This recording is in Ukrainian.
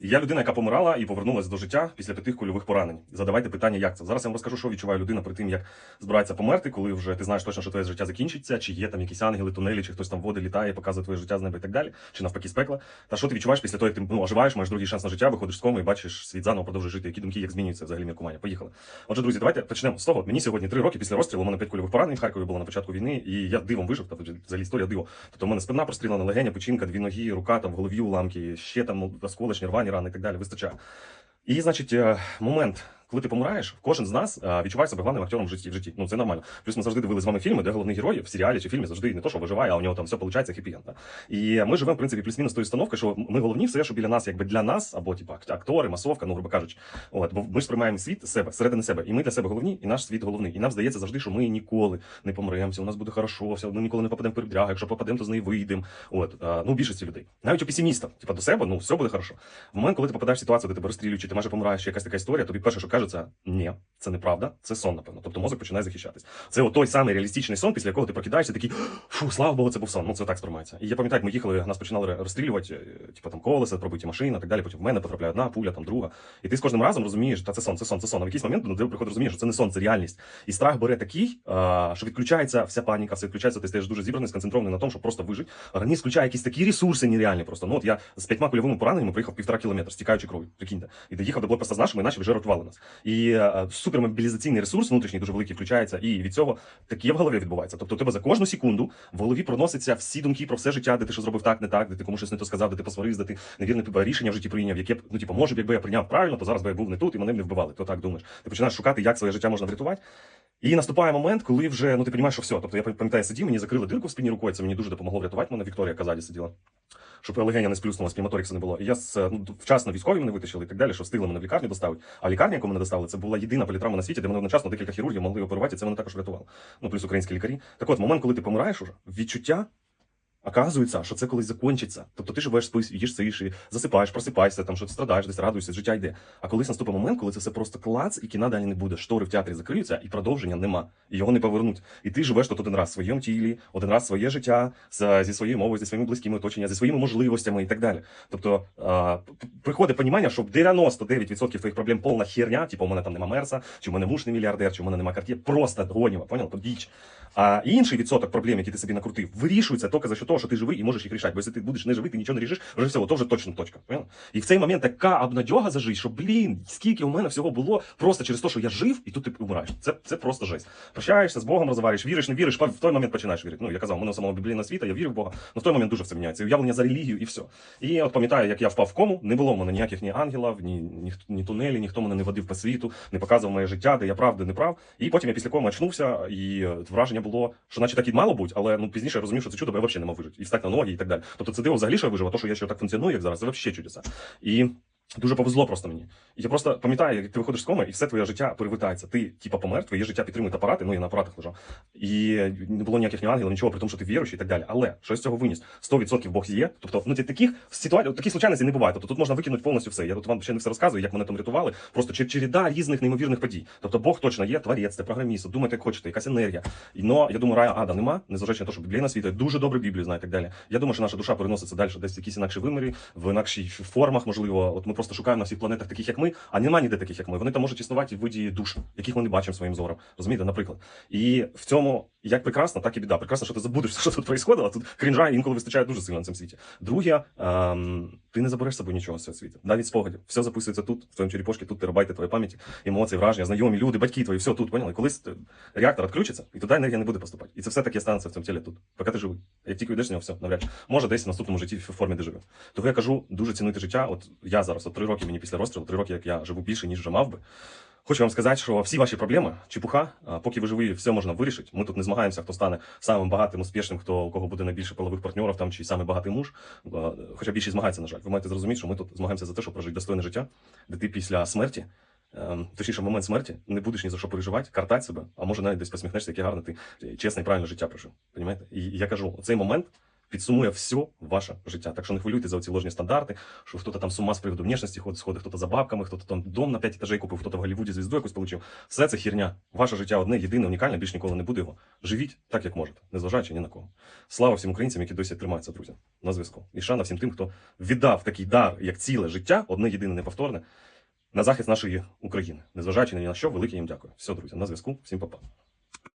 Я людина, яка помирала і повернулася до життя після п'яти кульових поранень. Задавайте питання, як це. Зараз я вам розкажу, що відчуває людина перед тим, як збирається померти, коли вже ти знаєш точно, що твоє життя закінчиться, чи є там якісь ангели, тунелі, чи хтось там води літає, показує твоє життя з неба і так далі, чи навпаки з пекла. Та що ти відчуваєш після того, як ти ну, оживаєш, маєш другий шанс на життя, виходиш з коми і бачиш світ заново продовжує жити. Які думки, як змінюється взагалі міркування. Поїхали. Отже, друзі, давайте почнемо з того. Мені сьогодні три роки після розстрілу. У мене п'ять кульових поранень в Харкові було на початку війни, і я дивом вижив. Тобто взагалі історія диво. Тобто у мене спина прострілена, легеня, печінка, дві ноги, рука там в голові уламки, ще там осколочні, рвані рани і так далі. Вистачає. І, значить, е, момент, коли ти помираєш, кожен з нас е, відчуває себе головним актором в житті в житті. Ну це нормально. Плюс ми завжди дивилися з вами фільми, де головний герой в серіалі чи фільмі завжди не то, що виживає, а у нього там все виходить хеппі-енд, да? І ми живемо, в принципі, плюс-мінус тої установки, що ми головні все, що біля нас, якби для нас, або типу, актори, масовка, ну грубо кажучи. От, бо ми ж сприймаємо світ себе, середини себе, і ми для себе головні, і наш світ головний. І нам здається завжди, що ми ніколи не помремо, все у нас буде хорошо, все, ми ніколи не попадемо в передряг, якщо попадемо, то з неї вийдемо. От, ну, більшості людей. Навіть у песимістів, типу, до себе, ну, все буде хорошо. В момент, коли ти попадаєш в ситуацію, де тебе розстрілюють, чи ти майже помираєш, якась така історія, тобі перше, що кажеться, ні, це неправда, це сон, напевно. Тобто мозок починає захищатись. Це от той самий реалістичний сон, після якого ти прокидаєшся, такий фу, слава Богу, це був сон. Ну це так сприймається. І я пам'ятаю, як ми їхали, нас починали розстрілювати, е, типу там колеса, пробиті машини, так далі. Потім в мене потрапляє одна пуля, там друга. І ти з кожним разом розумієш, та це сон, це сон, це сон. А в якийсь момент ну, ти приходиш розумієш, що це не сон, це реальність. І страх бере такий, що відключається вся паніка, все відключається, ти стаєш дуже зібраний, сконцентрований на тому, щоб просто вижити. Організм включає якісь такі ресурси нереальні просто. Ну от я з п'ятьма кульовими пораненнями приїхав півтора кілометра, стікаючи кров'ю. Прикиньте. І доїхав до блокпоста з нашими, і вже рятували нас. І е, супермобілізаційний ресурс внутрішній дуже великий включається, і від цього таке в голові відбувається. Тобто у тебе за кожну секунду в голові проносяться всі думки про все життя, де ти що зробив так, не так, де ти комусь щось не то сказав, де ти посварився, де ти невірне рішення в житті прийняв, яке ну типу, може, б, якби я прийняв правильно, то зараз би я був не тут і мене б не вбивали. То так думаєш. Ти починаєш шукати, як своє життя можна врятувати. І наступає момент, коли вже ну ти розумієш, що все. Тобто я пам'ятаю, сидів, мені закрили дирку в спині рукою. Це мені дуже допомогло врятувати мене. Вікторія Казаді сиділа. Щоб легеня не сплюснула, спімоторікса не було. І я з, ну, вчасно військові мене витащили і так далі, що встигли мене в лікарню доставити. А лікарня, яку мене доставили, це була єдина політравма на світі, де мене одночасно декілька хірургів могли оперувати, і це мене також врятувало. Ну, плюс українські лікарі. Так от, момент, коли ти помираєш уже, відчуття Оказується, що це колись закінчиться. Тобто ти живеш спиш, їш сиш, і засипаєш, просипаєшся, там що ти страдаєш, десь радуєшся, життя йде. А колись наступить момент, коли це все просто клац, і кіна далі не буде. Штори в театрі закриються, і продовження нема. І його не повернуть. І ти живеш тут один раз в своєму тілі, один раз своє життя зі своєю мовою, зі своїми близькими оточеннями, зі своїми можливостями і так далі. Тобто а, приходить розуміння, що 99% твоїх проблем повна херня, типу у мене там нема мерса, чи у мене муж не мільярдер, чи у мене нема картє, просто гоніва, понял? То діч. А інший відсоток проблем, які ти собі накрутив, вирішується тільки за що того, що ти живий і можеш їх рішати. Бо якщо ти будеш не живий, ти нічого не рішиш, вже все, то вже точно точка. Понял? І в цей момент така обнадьога за життя, що блін, скільки у мене всього було просто через те, що я жив, і тут ти помираєш. Це, це просто жесть. Прощаєшся з Богом, розвариш, віриш, не віриш, в той момент починаєш вірити. Ну я казав, у мене самого біблійна світа, я вірю в Бога. Ну в той момент дуже все міняється. І уявлення за релігію, і все. І от пам'ятаю, як я впав в кому, не було в мене ніяких ні ангелів, ні, ні, ні тунелі, ніхто мене не водив по світу, не показував моє життя, де я прав, де не прав. І потім я після коми очнувся, і е, враження було, що наче так і мало бути, але ну пізніше я розумів, що це чудо, бо я взагалі не мав вижити. І встати на ноги і так далі. Тобто це диво взагалі, що я вижив, а то, що я ще так функціоную, як зараз, це взагалі чудеса. І Дуже повезло просто мені. І я просто пам'ятаю, як ти виходиш з коми, і все твоє життя перевертається. Ти, типа, помер, твоє життя підтримують апарати, ну я на апаратах лежав. І не було ніяких ні ангелів, нічого, при тому, що ти віруєш і так далі. Але що з цього виніс? 100% Бог є. Тобто, ну таких ситуацій, таких случайностей не буває. Тобто тут можна викинути повністю все. Я тут вам ще не все розказую, як мене там рятували. Просто чер- череда різних неймовірних подій. Тобто Бог точно є, творець, це програміст, думайте, як хочете, якась енергія. Но я думаю, рая ада нема, незважаючи на те, що біблійна світа дуже добре Біблію знає і так далі. Я думаю, що наша душа переноситься далі, десь в якісь інакші вимірі, в інакшій формах, можливо. От ми просто шукаємо на всіх планетах таких, як ми, а нема ніде таких, як ми. Вони там можуть існувати в виді душ, яких ми не бачимо своїм зором. Розумієте, наприклад. І в цьому як прекрасно, так і біда. Прекрасно, що ти забудеш, що тут а тут крінжа інколи вистачає дуже сильно на цьому світі. Друге, ем, ти не забереш собою нічого з цього світу. Навіть спогадів. Все записується тут, в твоєму черепошці, тут терабайти твоєї пам'яті, емоції, враження, знайомі люди, батьки твої, все тут, поняли? Колись е, реактор відключиться, і туди енергія не буде поступати. І це все таки станеться в цьому тілі тут, поки ти живий. Як тільки йдеш з нього, все, навряд чи. Може, десь в наступному житті в формі дежавю. Того я кажу, дуже цінуйте життя. От я зараз, от три роки мені після розстрілу, три роки, як я живу більше, ніж вже мав би. Хочу вам сказати, що всі ваші проблеми, чепуха, поки ви живі, все можна вирішити. Ми тут не змагаємося, хто стане самим багатим, успішним, хто у кого буде найбільше полових партнерів там чи самий багатий муж. Хоча більшість змагається, на жаль. Ви маєте зрозуміти, що ми тут змагаємося за те, щоб прожити достойне життя, де ти після смерті. ем, Точніше, момент смерті не будеш ні за що переживати, картати себе, а може навіть десь посміхнешся, яке гарне ти чесне і правильне життя прожив. Понімаєте? І я кажу, цей момент підсумує все ваше життя. Так що не хвилюйте за ці ложні стандарти, що хтось там з ума з приводу внешності ходить, сходить, хтось за бабками, хтось там дом на 5 етажей купив, хтось в Голлівуді звізду якусь получив. Все це херня. Ваше життя одне, єдине, унікальне, більш ніколи не буде його. Живіть так, як можете, незважаючи ні на кого. Слава всім українцям, які досі тримаються, друзі, на зв'язку. І шана всім тим, хто віддав такий дар, як ціле життя, одне єдине неповторне, на захист нашої України. Незважаючи ні на що, велике їм дякую. Все, друзі, на зв'язку. Всім па-па.